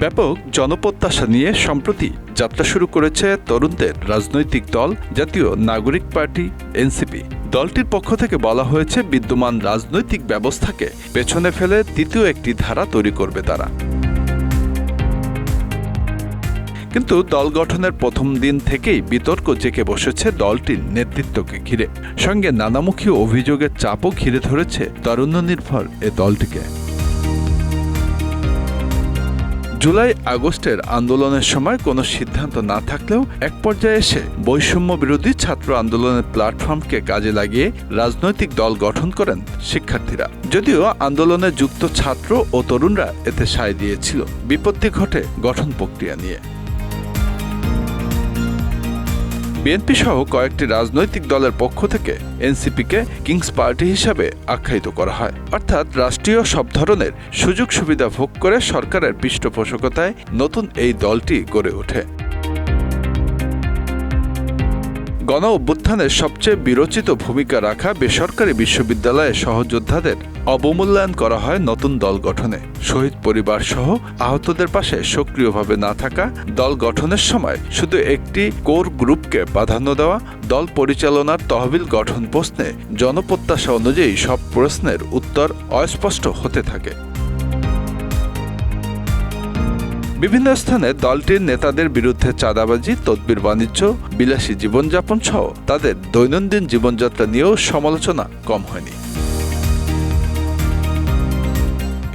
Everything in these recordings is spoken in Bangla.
ব্যাপক জনপ্রত্যাশা নিয়ে সম্প্রতি যাত্রা শুরু করেছে তরুণদের রাজনৈতিক দল, জাতীয় নাগরিক পার্টি, এনসিপি। দলটির পক্ষ থেকে বলা হয়েছে, বিদ্যমান রাজনৈতিক ব্যবস্থাকে পেছনে ফেলে তৃতীয় একটি ধারা তৈরি করবে তারা। কিন্তু দল গঠনের প্রথম দিন থেকেই বিতর্ক জেঁকে বসেছে দলটির নেতৃত্বকে ঘিরে। সঙ্গে নানামুখী অভিযোগের চাপও ঘিরে ধরেছে তরুণ নির্ভর এ দলটিকে। জুলাই আগস্টের আন্দোলনের সময় কোনো সিদ্ধান্ত না থাকলেও এক পর্যায়ে এসে বৈষম্য বিরোধী ছাত্র আন্দোলনের প্ল্যাটফর্মকে কাজে লাগিয়ে রাজনৈতিক দল গঠন করেন শিক্ষার্থীরা। যদিও আন্দোলনে যুক্ত ছাত্র ও তরুণরা এতে সায় দিয়েছিল। বিপত্তি ঘটে গঠন প্রক্রিয়া নিয়ে। বিএনপি সহ কয়েকটি রাজনৈতিক দলের পক্ষ থেকে এনসিপিকে কিংস পার্টি হিসাবে আখ্যায়িত করা হয়। অর্থাৎ রাষ্ট্রীয় সব ধরনের সুযোগ সুবিধা ভোগ করে সরকারের পৃষ্ঠপোষকতায় নতুন এই দলটি গড়ে ওঠে। গণ অভ্যুত্থানের সবচেয়ে বিরচিত ভূমিকা রাখা বেসরকারি বিশ্ববিদ্যালয়ে সহযোদ্ধাদের অবমূল্যায়ন করা হয় নতুন দল গঠনে। শহীদ পরিবার সহ আহতদের পাশে সক্রিয়ভাবে না থাকা দল গঠনের সময় শুধু একটি কোর গ্রুপকে প্রাধান্য দেওয়া, দল পরিচালনার তহবিল গঠন প্রশ্নে জনপ্রত্যাশা অনুযায়ী সব প্রশ্নের উত্তর অস্পষ্ট হতে থাকে। বিভিন্ন স্থানে দলটির নেতাদের বিরুদ্ধে চাঁদাবাজি, তদবির বাণিজ্য, বিলাসী জীবনযাপন সহ তাদের দৈনন্দিন জীবনযাত্রা নিয়েও সমালোচনা কম হয়নি।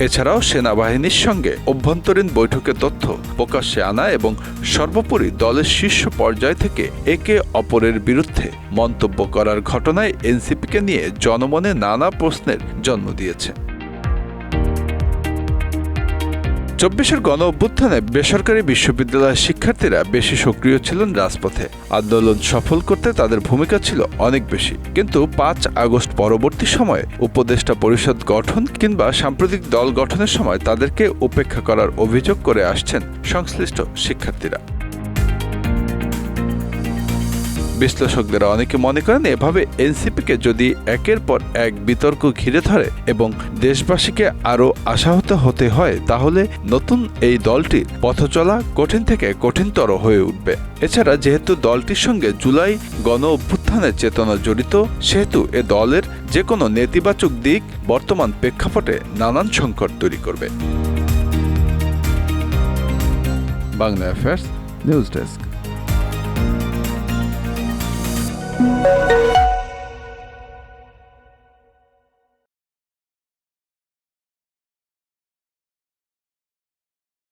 এছাড়াও সেনাবাহিনীর সঙ্গে অভ্যন্তরীণ বৈঠকের তথ্য প্রকাশ্যে আনা এবং সর্বোপরি দলের শীর্ষ পর্যায় থেকে একে অপরের বিরুদ্ধে মন্তব্য করার ঘটনায় এনসিপিকে নিয়ে জনমনে নানা প্রশ্নের জন্ম দিয়েছে। চব্বিশের গণ অভ্যুত্থানে বেসরকারি বিশ্ববিদ্যালয়ের শিক্ষার্থীরা বেশি সক্রিয় ছিলেন রাজপথে। আন্দোলন সফল করতে তাদের ভূমিকা ছিল অনেক বেশি। কিন্তু পাঁচ আগস্ট পরবর্তী সময়ে উপদেষ্টা পরিষদ গঠন কিংবা সাম্প্রতিক দল গঠনের সময় তাদেরকে উপেক্ষা করার অভিযোগ করে আসছেন সংশ্লিষ্ট শিক্ষার্থীরা। বিশ্লেষকদের অনেকে মনে করেন এভাবে এনসিপিকে যদি একের পর এক বিতর্ক ঘিরে ধরে এবং দেশবাসীকে আরও আশাহত হতে হয়, তাহলে নতুন এই দলটির পথচলা কঠিন থেকে কঠিনতর হয়ে উঠবে। এছাড়া যেহেতু দলটির সঙ্গে জুলাই গণ অভ্যুত্থানের চেতনা জড়িত, সেহেতু এ দলের যে কোনো নেতিবাচক দিক বর্তমান প্রেক্ষাপটে নানান সংকট তৈরি করবে। Bangla affairs, news desk.